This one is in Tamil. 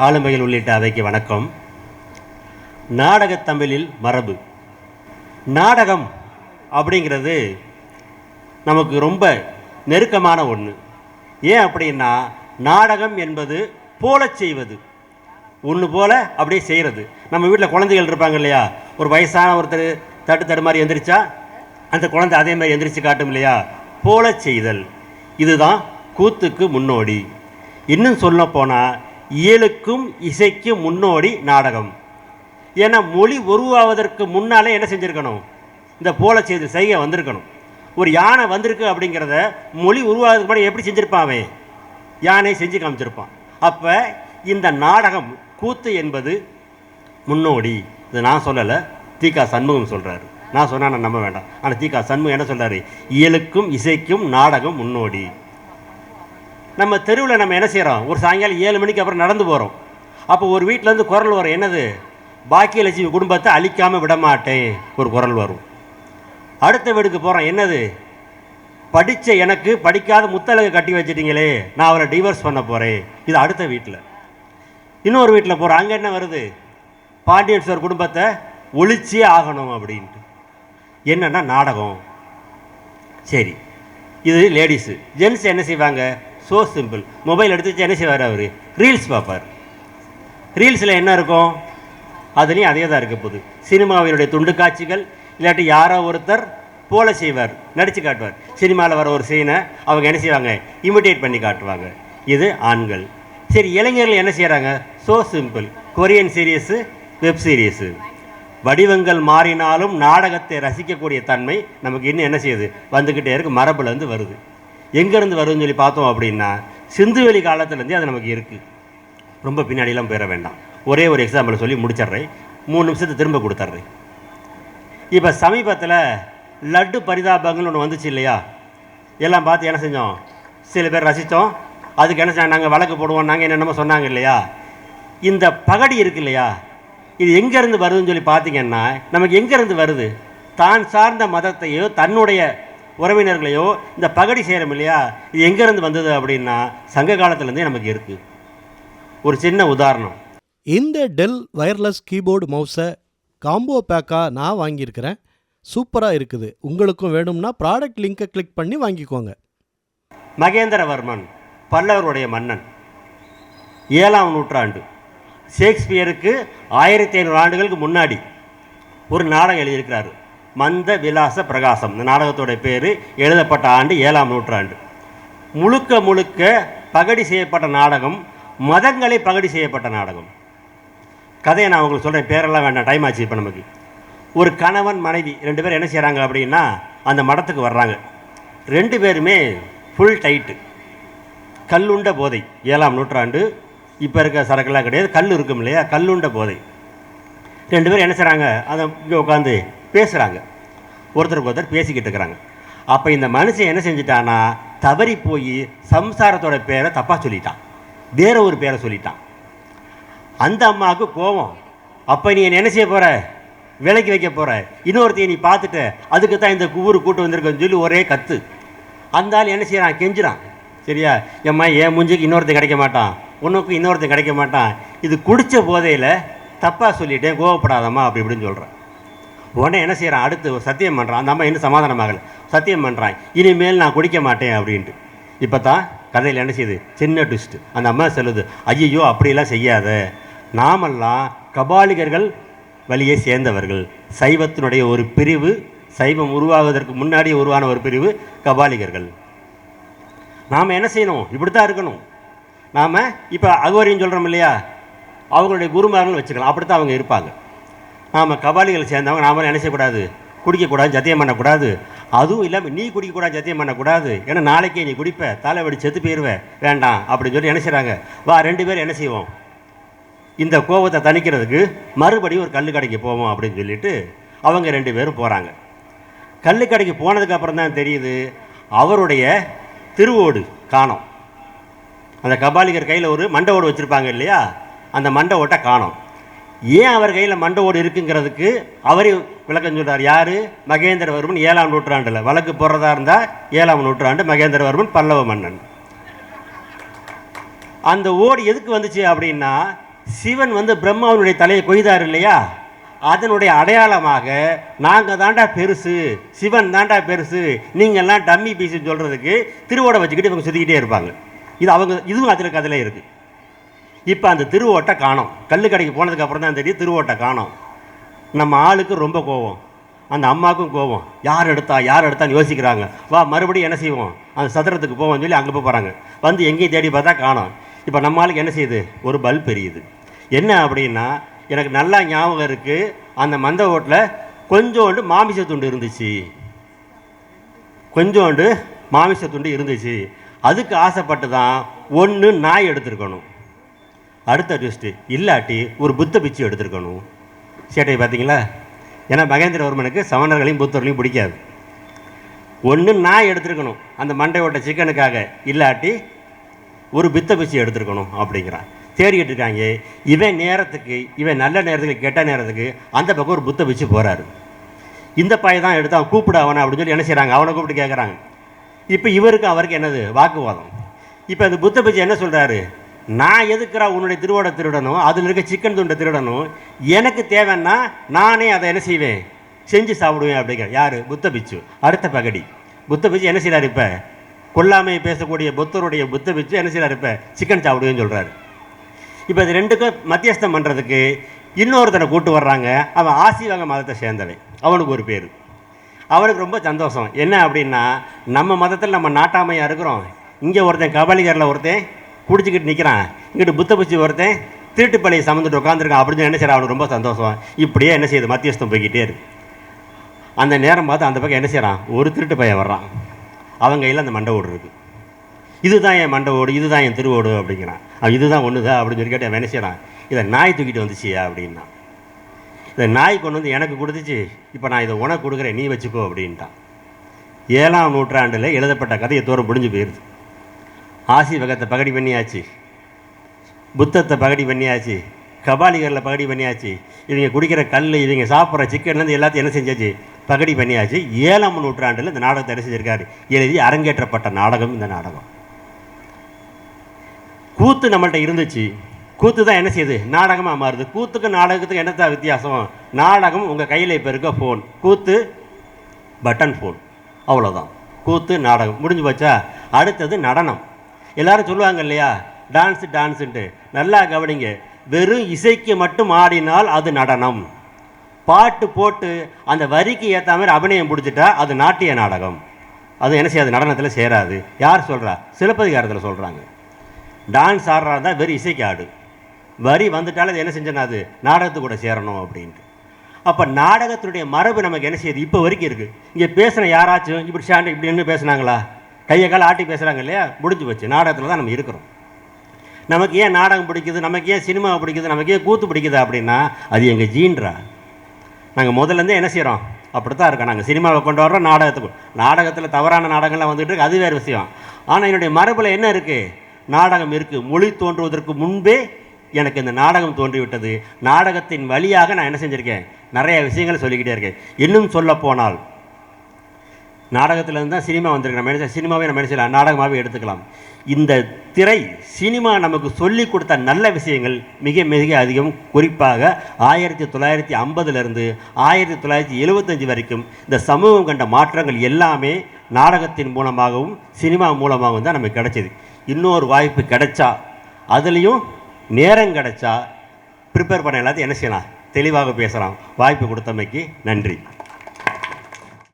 ஆளுமைகள் உள்ளிட்ட அவைக்கு வணக்கம். நாடகத் தமிழில் மரபு. நாடகம் அப்படிங்கிறது நமக்கு ரொம்ப நெருக்கமான ஒன்று ஏன் அப்படின்னா நாடகம் என்பது போல செய்வது. ஒன்று போல அப்படியே செய்கிறது நம்ம வீட்டில் குழந்தைகள் இருப்பாங்க இல்லையா? ஒரு வயசான ஒருத்தர் தட்டு தடு மாதிரி எந்திரிச்சா அந்த குழந்தை அதே மாதிரி எந்திரிச்சு காட்டும் இல்லையா? போல செய்தல். இதுதான் கூத்துக்கு முன்னோடி. இன்னும் சொல்ல போனால் இயலுக்கும் இசைக்கும் முன்னோடி நாடகம். ஏன்னா மொழி உருவாவதற்கு முன்னாலே என்ன செஞ்சுருக்கணும்? இந்த போல செய்து செய்ய வந்திருக்கணும். ஒரு யானை வந்திருக்கு அப்படிங்கிறத மொழி உருவாகிறதுக்கு முன்னாடி எப்படி செஞ்சுருப்பாவே யானை செஞ்சு காமிச்சிருப்பான். அப்போ இந்த நாடகம் கூத்து என்பது முன்னோடி. இது நான் சொல்லலை. தீகா சண்முகம் சொல்கிறாரு நான் சொன்னால் நான் நம்ப வேண்டாம். ஆனால் தீகா சண்முகம் என்ன சொல்கிறாரு இயலுக்கும் இசைக்கும் நாடகம் முன்னோடி. நம்ம தெருவில் நம்ம என்ன செய்கிறோம் ஒரு சாயங்காலம் ஏழு மணிக்கு அப்புறம் நடந்து போகிறோம் அப்போ ஒரு வீட்டிலேருந்து குரல் வரும். என்னது? பாக்கியலட்சுமி குடும்பத்தை அழிக்காமல் விட மாட்டேன் ஒரு குரல் வரும். அடுத்த வீட்டுக்கு போகிறோம் என்னது? படித்த எனக்கு படிக்காத முத்தலகை கட்டி வச்சிட்டிங்களே. நான் அவரை டிவோர்ஸ் பண்ண போகிறேன் இது அடுத்த வீட்டில் இன்னொரு வீட்டில் போகிறோம் அங்கே என்ன வருது? பாண்டியன் சார் குடும்பத்தை ஒழிச்சே ஆகணும் அப்படின்ட்டு. என்னென்னா நாடகம். சரி. இது லேடிஸு ஜென்ஸ் என்ன செய்வாங்க? ஸோ சிம்பிள் மொபைல் எடுத்து வச்சு என்ன செய்வார் அவர்? ரீல்ஸ் பார்ப்பார். ரீல்ஸில் என்ன இருக்கும்? அதுலேயும் அதே தான் இருக்க போகுது. சினிமாவினுடைய துண்டு காட்சிகள் இல்லாட்டி யாரோ ஒருத்தர் போல செய்வார் நடித்து காட்டுவார். சினிமாவில் வர ஒரு சீனை அவங்க என்ன செய்வாங்க? இமிட்டேட் பண்ணி காட்டுவாங்க. இது ஆண்கள். சரி இளைஞர்கள் என்ன செய்கிறாங்க so simple Korean series web series வடிவங்கள் மாறினாலும் நாடகத்தை ரசிக்கக்கூடிய தன்மை நமக்கு இன்னும் என்ன செய்யுது? வந்துக்கிட்டே இருக்கு. மரபுலேருந்து வருது. எங்கேருந்து வருதுன்னு சொல்லி பார்த்தோம் அப்படின்னா சிந்துவெளி காலத்துலேருந்தே அது நமக்கு இருக்குது ரொம்ப பின்னாடிலாம் போயிட வேண்டாம். ஒரே ஒரு எக்ஸாம்பிள் சொல்லி முடிச்சிட்றேன். மூணு நிமிஷத்தை திரும்ப கொடுத்துட்றேன். இப்போ சமீபத்தில் லட்டு பரிதாபங்கள்னு ஒன்று வந்துச்சு இல்லையா? எல்லாம் பார்த்து என்ன செஞ்சோம்? சில பேர் ரசித்தோம். அதுக்கு என்ன நாங்கள் வழக்கு போடுவோம் நாங்கள் என்னென்னமோ சொன்னாங்க இல்லையா? இந்த பகடி இருக்கு இல்லையா? இது எங்கேருந்து வருதுன்னு சொல்லி பார்த்தீங்கன்னா நமக்கு எங்கேருந்து வருது? தான் சார்ந்த மதத்தையோ தன்னுடைய உறவினர்களையோ இந்த பகடி செய்கிறோம் இல்லையா இது எங்கேருந்து வந்தது அப்படின்னா சங்க காலத்துலேருந்தே நமக்கு இருக்குது ஒரு சின்ன உதாரணம். இந்த டெல் வயர்லெஸ் கீபோர்டு மவுஸை காம்போ பேக்காக நான் வாங்கியிருக்கிறேன். சூப்பராக இருக்குது. உங்களுக்கும் வேணும்னா ப்ராடக்ட் லிங்கை கிளிக் பண்ணி வாங்கிக்கோங்க. மகேந்திரவர்மன் பல்லவருடைய மன்னன். ஏழாம் நூற்றாண்டு. ஷேக்ஸ்பியருக்கு ஆயிரத்தி ஐநூறு ஆண்டுகளுக்கு முன்னாடி ஒரு நாடகம் எழுதியிருக்கிறாரு. மந்த விலாச பிரகாசம் இந்த நாடகத்தோட பேர் எழுதப்பட்ட ஆண்டு ஏழாம் நூற்றாண்டு. முழுக்க முழுக்க பகடி செய்யப்பட்ட நாடகம் மதங்களை பகடி செய்யப்பட்ட நாடகம். கதையை நான் உங்களுக்கு சொல்கிறேன் பேரெல்லாம் வேண்டாம் டைம் ஆச்சு இப்போ நமக்கு. ஒரு கணவன் மனைவி ரெண்டு பேரும் என்ன செய்கிறாங்க அப்படின்னா அந்த மடத்துக்கு வர்றாங்க. ரெண்டு பேருமே ஃபுல் டைட்டு கல்லுண்ட போதை ஏழாம் நூற்றாண்டு. இப்போ இருக்க சரக்குலாம் கிடையாது கல் இருக்கும் இல்லையா? கல்லுண்ட போதை. ரெண்டு பேரும் என்ன செய்கிறாங்க அதை இங்கே உட்காந்து பேசுகிறாங்க ஒருத்தருக்கு ஒருத்தர் பேசிக்கிட்டு இருக்கிறாங்க. அப்போ இந்த மனுஷன் என்ன செஞ்சிட்டான்னா தவறி போய் சம்சாரத்தோட பேரை தப்பாக சொல்லிட்டான். வேற ஒரு பேரை சொல்லிட்டான். அந்த அம்மாவுக்கு கோவம். அப்போ நீ என்ன செய்ய போகிற விலைக்கு வைக்க போகிற இன்னொருத்தையை நீ பார்த்துட்ட அதுக்கு தான் இந்த ஊர் கூட்டு வந்திருக்கன்னு சொல்லி ஒரே கத்து. அந்த ஆள் என்ன செய்கிறான் கெஞ்சிறான். சரியா? எம்மா ஏன் மூஞ்சிக்கு இன்னொருத்தன் கிடைக்க மாட்டான். உனக்கு இன்னொருத்தன் கிடைக்க மாட்டான். இது குடித்த போதையில் தப்பாக சொல்லிட்டேன் கோவப்படாதம்மா அப்படி இப்படின்னு சொல்கிறேன் உடனே என்ன செய்கிறான் அடுத்து சத்தியம் பண்ணுறான் அந்த அம்மா இன்னும் சமாதானமாகலை. சத்தியம் பண்ணுறான் இனிமேல் நான் குடிக்க மாட்டேன் அப்படின்ட்டு. இப்போ தான் கதையில் என்ன செய்யுது? சின்ன ட்விஸ்ட் அந்த அம்மா சொல்லுது ஐயோ அப்படியெல்லாம் செய்யாத. நாமெல்லாம் கபாலிகர்கள் வழியே சேர்ந்தவர்கள். சைவத்தினுடைய ஒரு பிரிவு சைவம் உருவாகுவதற்கு முன்னாடி உருவான ஒரு பிரிவு கபாலிகர்கள். நாம் என்ன செய்யணும்? இப்படி தான் இருக்கணும். நாம் இப்போ அகோரியும் சொல்கிறோம் இல்லையா? அவங்களுடைய குருமார்கள் வச்சுக்கலாம். அப்படி தான் அவங்க இருப்பாங்க. நாம் கபாலிகள் சேர்ந்தவங்க நாம என்ன செய்யக்கூடாது? குடிக்கக்கூடாது சத்தியம் பண்ணக்கூடாது. அதுவும் இல்லாமல் நீ குடிக்கக்கூடாது சத்தியம் பண்ணக்கூடாது. ஏன்னா நாளைக்கே நீ குடிப்ப தலைவடி செத்து போயிடுவ வேண்டாம் அப்படின்னு சொல்லி என்ன செய்கிறாங்க வா ரெண்டு பேரும் என்ன செய்வோம்? இந்த கோபத்தை தணிக்கிறதுக்கு மறுபடியும் ஒரு கல்லு கடைக்கு போவோம் அப்படின்னு சொல்லிட்டு அவங்க ரெண்டு பேரும் போகிறாங்க கல்லு கடைக்கு போனதுக்கப்புறம் தான் தெரியுது அவருடைய திருவோடு காணும். அந்த கபாலிகர் கையில் ஒரு மண்டை ஓடு வச்சுருப்பாங்க இல்லையா? அந்த மண்டை ஓட்டை காணோம். ஏன் அவர் கையில் மண்டவோடு ஓடு இருக்குங்கிறதுக்கு அவரே விளக்கம் சொல்கிறார் யார்? மகேந்திரவர்மன் ஏழாம் நூற்றாண்டில். வழக்கு போடுறதா இருந்தால் ஏழாம் நூற்றாண்டு மகேந்திரவர்மன் பல்லவ மன்னன். அந்த ஓடு எதுக்கு வந்துச்சு அப்படின்னா சிவன் வந்து பிரம்மாவனுடைய தலையை கொய்தார் இல்லையா? அதனுடைய அடையாளமாக நாங்கள் தாண்டா பெருசு சிவன் தாண்டா பெருசு நீங்கள்லாம் டம்மி பீஸுன்னு சொல்கிறதுக்கு திருவோடை வச்சுக்கிட்டு இவங்க சுற்றிக்கிட்டே இருப்பாங்க. இது அவங்க இதுவும் அதில் கதையில் இருக்குது இப்போ அந்த திருவோட்டை காணோம். கல் கடைக்கு போனதுக்கப்புறம் தான் தெரியும் திருவோட்டை காணோம். நம்ம ஆளுக்கு ரொம்ப கோவம். அந்த அம்மாவுக்கும் கோவம். யார் எடுத்தா யார் எடுத்தான்னு யோசிக்கிறாங்க. வா மறுபடியும் என்ன செய்வோம்? அந்த சதுரத்துக்கு போவோம்னு சொல்லி அங்கே போய் போகிறாங்க வந்து எங்கேயும் தேடி பார்த்தா காணோம். இப்போ நம்ம ஆளுக்கு என்ன செய்யுது? ஒரு பல்ப் எரியுது. என்ன அப்படின்னா எனக்கு நல்லா ஞாபகம் இருக்குது அந்த மந்த ஓட்டில் கொஞ்சோண்டு மாமிச துண்டு இருந்துச்சு. கொஞ்சோண்டு மாமிச துண்டு இருந்துச்சு. அதுக்கு ஆசைப்பட்டு தான் ஒன்று நாய் எடுத்திருக்கணும். அடுத்த ட்விஸ்ட்டு இல்லாட்டி ஒரு புத்த பிச்சு எடுத்துருக்கணும். சேட்டை பார்த்தீங்களா? ஏன்னா மகேந்திரவர்மனுக்கு சமணர்களையும் புத்தர்களையும் பிடிக்காது. ஒன்று நான் எடுத்துருக்கணும். அந்த மண்டை ஓட்ட சிக்கனுக்காக. இல்லாட்டி ஒரு பித்த பிச்சு எடுத்துருக்கணும் அப்படிங்கிறான். தேடிக்கிட்டு இருக்காங்க. இவன் நேரத்துக்கு இவன் நல்ல நேரத்துக்கு கெட்ட நேரத்துக்கு அந்த பக்கம் ஒரு புத்த பிச்சு போகிறாரு இந்த பையன் தான் எடுத்தான் கூப்பிடு அவனை அப்படின்னு சொல்லி என்ன செய்கிறாங்க அவனை கூப்பிட்டு கேட்குறாங்க இப்போ இவருக்கு அவருக்கு என்னது? வாக்குவாதம். இப்போ அந்த புத்த பிச்சை என்ன சொல்கிறாரு நான் எதுக்குறா உன்னுடைய திருவோட திருடணும்? அதில் இருக்க சிக்கன் துண்டை திருடணும். எனக்கு தேவைன்னா நானே அதை என்ன செய்வேன்? செஞ்சு சாப்பிடுவேன் அப்படிங்கிற. யார்? புத்த பிச்சு. அடுத்த பகடி. புத்த பிச்சு என்ன செய்கிறார் இப்போ? கொல்லாமை பேசக்கூடிய புத்தருடைய புத்த பிச்சு என்ன செய்கிறார் இப்போ? சிக்கன் சாப்பிடுவேன்னு சொல்கிறாரு இப்போ இது ரெண்டுக்கும் மத்தியஸ்தம் பண்ணுறதுக்கு இன்னொருத்தனை கூட்டு வர்றாங்க. அவன் ஆசீவக மதத்தை சேர்ந்தவன். அவனுக்கு ஒரு பேர். அவனுக்கு ரொம்ப சந்தோஷம். என்ன அப்படின்னா நம்ம மதத்தில் நம்ம நாட்டாமையாக இருக்கிறோம். இங்கே ஒருத்தன் கபாலிகரில் ஒருத்தன் குடிச்சிக்கிட்டு நிற்கிறான் இங்கிட்டு புத்த பூச்சி ஒருத்தன் திருட்டு பழைய சமந்துட்டு உட்காந்துருக்கான் அப்படின்னு என்ன செய்யறான்? அவனுக்கு ரொம்ப சந்தோஷம். இப்படியே என்ன செய்யுது? மத்தியஸ்தம் போய்கிட்டே இருக்கு. அந்த நேரம் பார்த்து அந்த பக்கம் என்ன செய்கிறான் ஒரு திருட்டு பையன் வர்றான். அவன் கையில் அந்த மண்டை ஓடு இருக்குது இதுதான் என் மண்டை ஓடு இதுதான் என் திருவோடு அப்படிங்கிறான். அவன் இதுதான் ஒன்றுதா அப்படின்னு சொல்லி கேட்டு அவன் என்ன செய்கிறான் இதை நாய் தூக்கிட்டு வந்துச்சியா அப்படின்னா. இதை நாய் கொண்டு வந்து எனக்கு கொடுத்துச்சு. இப்போ நான் இதை உனக்கு கொடுக்குறேன். நீ வச்சுக்கோ அப்படின்ட்டான். ஏழாம் நூற்றாண்டில் எழுதப்பட்ட கதையை தோறும் முடிஞ்சு போயிடுது ஆசி வகத்தை பகடி பண்ணியாச்சு. புத்தத்தை பகடி பண்ணியாச்சு. கபாலிகரில் பகடி பண்ணியாச்சு. இவங்க குடிக்கிற கல் இவங்க சாப்பிட்ற சிக்கன்லேருந்து எல்லாத்தையும் என்ன செஞ்சாச்சு? பகடி பண்ணியாச்சு. ஏழாம் நூற்றாண்டில் இந்த நாடகத்தை என்ன செஞ்சுருக்காரு. எழுதி அரங்கேற்றப்பட்ட நாடகம் இந்த நாடகம். கூத்து நம்மள்கிட்ட இருந்துச்சு. கூத்து தான் என்ன செய்யுது? நாடகமாக மாறுது. கூத்துக்கு நாடகத்துக்கு என்னத்தான் வித்தியாசம்? நாடகம் உங்கள் கையில் இப்போ இருக்க ஃபோன் கூத்து பட்டன் ஃபோன் அவ்வளோதான் கூத்து நாடகம். முடிஞ்சு போச்சா? அடுத்தது நடனம். எல்லாரும் சொல்லுவாங்க இல்லையா? டான்ஸு டான்ஸுன்ட்டு. நல்லா கவனிங்க. வெறும் இசைக்கு மட்டும் ஆடினால் அது நடனம். பாட்டு போட்டு அந்த வரிக்கு ஏற்ற மாதிரி அபிநயம் பிடிச்சிட்டா அது நாட்டிய நாடகம். அது என்ன செய்யாது? நடனத்தில் சேராது. யார் சொல்கிறா சிலப்பதிகாரத்தில் சொல்கிறாங்க டான்ஸ் ஆடுறா தான் வெறும் இசைக்கு ஆடு. வரி வந்துட்டாலும் அது என்ன செஞ்சனா அது? நாடகத்து கூட சேரணும் அப்படின்ட்டு. அப்போ நாடகத்தினுடைய மரபு நமக்கு என்ன செய்யுது? இப்போ வரைக்கும் இருக்குது இங்கே பேசின யாராச்சும் இப்படி ஸ்டாண்டு இப்படி நின்று பேசுனாங்களா? கையை கால ஆட்டி பேசுகிறாங்க இல்லையா? முடிஞ்சு போச்சு. நாடகத்தில் தான் நம்ம இருக்கிறோம். நமக்கு ஏன் நாடகம் பிடிக்குது? நமக்கு ஏன் சினிமா பிடிக்குது? நமக்கு ஏன் கூத்து பிடிக்குது அப்படின்னா அது எங்கள் ஜீன்றா. நாங்கள் முதல்லேருந்தே என்ன செய்கிறோம் அப்படி தான் இருக்கோம். நாங்கள் சினிமாவை கொண்டு வர்றோம் நாடகத்துக்கு நாடகத்தில் தவறான நாடகங்கள்லாம் வந்துட்டு இருக்கு. அது வேறு விஷயம். ஆனால் என்னுடைய மரபில் என்ன இருக்குது நாடகம் இருக்குது மொழி தோன்றுவதற்கு முன்பே எனக்கு இந்த நாடகம் தோன்றிவிட்டது. நாடகத்தின் வழியாக நான் என்ன செஞ்சுருக்கேன்? நிறைய விஷயங்களை சொல்லிக்கிட்டே இருக்கேன். இன்னும் சொல்ல போனால் நாடகத்திலேருந்து தான் சினிமா வந்திருக்கு நம்ம என்ன சினிமாவே நம்ம நினைச்சலாம் நாடகமாகவே எடுத்துக்கலாம். இந்த திரை சினிமா நமக்கு சொல்லி கொடுத்த நல்ல விஷயங்கள் மிக மிக அதிகம். குறிப்பாக ஆயிரத்தி தொள்ளாயிரத்தி ஐம்பதுலேருந்து ஆயிரத்தி தொள்ளாயிரத்தி எழுபத்தஞ்சு வரைக்கும் இந்த சமூகம் கண்ட மாற்றங்கள் எல்லாமே நாடகத்தின் மூலமாகவும் சினிமா மூலமாகவும் தான் நமக்கு கிடச்சிது. இன்னொரு வாய்ப்பு கிடைச்சா அதுலேயும் நேரம் கிடைச்சா ப்ரிப்பேர் பண்ண எல்லாத்தையும் என்ன செய்யலாம்? தெளிவாக பேசலாம். வாய்ப்பு கொடுத்தமைக்கு நன்றி.